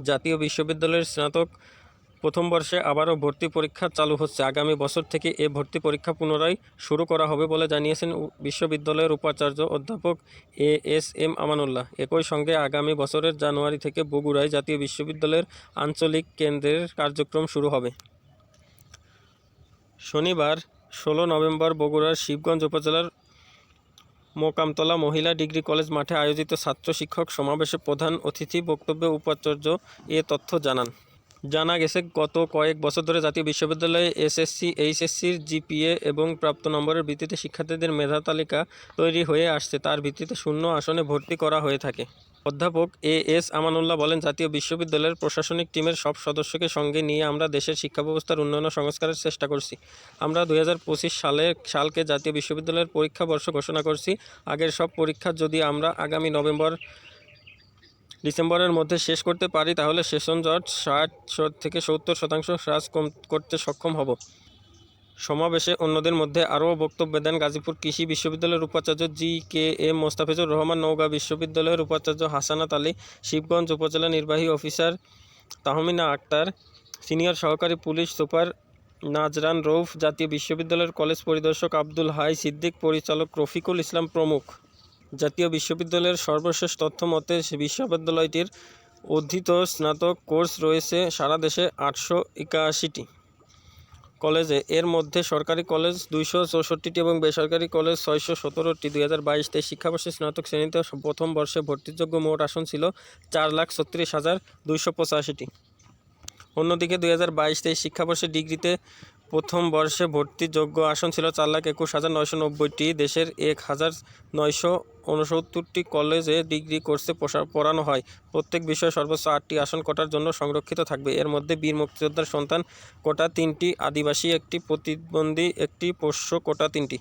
জাতীয় বিশ্ববিদ্যালয়ের স্নাতক প্রথম বর্ষে আবারও ভর্তি পরীক্ষা চালু হচ্ছে। আগামী বছর থেকে এ ভর্তি পরীক্ষা পুনরায় শুরু করা হবে বলে জানিয়েছেন বিশ্ববিদ্যালয়ের উপাচার্য অধ্যাপক এ এস এম আমানুল্লাহ। একই সঙ্গে আগামী বছরের জানুয়ারি থেকে বগুড়ায় জাতীয় বিশ্ববিদ্যালয়ের আঞ্চলিক কেন্দ্রের কার্যক্রম শুরু হবে। শনিবার ষোলো নভেম্বর বগুড়ার শিবগঞ্জ উপজেলার মোকামতলা মহিলা ডিগ্রি কলেজ মাঠে আয়োজিত ছাত্র শিক্ষক সমাবেশে প্রধান অতিথি বক্তব্যে উপাচার্য এ তথ্য জানান। জানা গেছে, গত কয়েক বছর ধরে জাতীয় বিশ্ববিদ্যালয়ে এসএসসি, এইচএসসির জিপিএ এবং প্রাপ্ত নম্বরের ভিত্তিতে শিক্ষার্থীদের মেধা তালিকা তৈরি হয়ে আসছে। তার ভিত্তিতে শূন্য আসনে ভর্তি করা হয়ে থাকে। অধ্যাপক এ এস আমানুল্লাহ বলেন, জাতীয় বিশ্ববিদ্যালয়ের প্রশাসনিক টিমের সব সদস্যকে সঙ্গে নিয়ে আমরা দেশের শিক্ষা ব্যবস্থার উন্নয়ন সংস্কারের চেষ্টা করছি। আমরা দু হাজার পঁচিশ সালে সালকে জাতীয় বিশ্ববিদ্যালয়ের পরীক্ষা বর্ষ ঘোষণা করছি। আগের সব পরীক্ষা যদি আমরা আগামী নভেম্বর, ডিসেম্বরের মধ্যে শেষ করতে পারি, তাহলে সেশন জট ষাট থেকে সত্তর শতাংশ হ্রাস করতে সক্ষম হব। সমাবেশে অন্যদের মধ্যে আরও বক্তব্য দেন গাজীপুর কৃষি বিশ্ববিদ্যালয়ের উপাচার্য G K M Mostafizur Rahman, Naogaon বিশ্ববিদ্যালয়ের উপাচার্য হাসানাত আলী, শিবগঞ্জ উপজেলা নির্বাহী অফিসার তাহমিনা আক্তার, সিনিয়র সহকারী পুলিশ সুপার নাজরান রৌফ, জাতীয় বিশ্ববিদ্যালয়ের কলেজ পরিদর্শক আব্দুল হাই সিদ্দিক, পরিচালক রফিকুল ইসলাম প্রমুখ। জাতীয় বিশ্ববিদ্যালয়ের সর্বশেষ তথ্য মতে, বিশ্ববিদ্যালয়টির অধীত স্নাতক কোর্স রয়েছে সারা দেশে আটশো একাশিটি। কলেজে। এর মধ্যে সরকারি কলেজ দুইশো চৌষট্টিটি এবং বেসরকারি কলেজ ছয়শো সতেরোটি। দুই হাজার বাইশ শিক্ষাবর্ষে স্নাতক শ্রেণীতে প্রথম বর্ষে ভর্তিযোগ্য মোট আসন ছিল চার লাখ ছত্রিশ হাজার দুইশো পঁচাশিটি। অন্যদিকে দুই হাজার বাইশ তেইশ শিক্ষাবর্ষে ডিগ্রিতে প্রথম বর্ষে ভর্তিযোগ্য আসন ছিল চার লাখ একুশ হাজার নয়শো নব্বইটি। দেশের এক হাজার নয়শো উনসত্তরটি কলেজে ডিগ্রি কোর্সে পড়ানো হয়। প্রত্যেক বিষয়ে সর্বোচ্চ আটটি আসন কোটার জন্য সংরক্ষিত থাকবে। এর মধ্যে বীর মুক্তিযোদ্ধার সন্তান কোটা তিনটি, আদিবাসী একটি প্রতিবন্ধী একটি, পোষ্য কোটা তিনটি।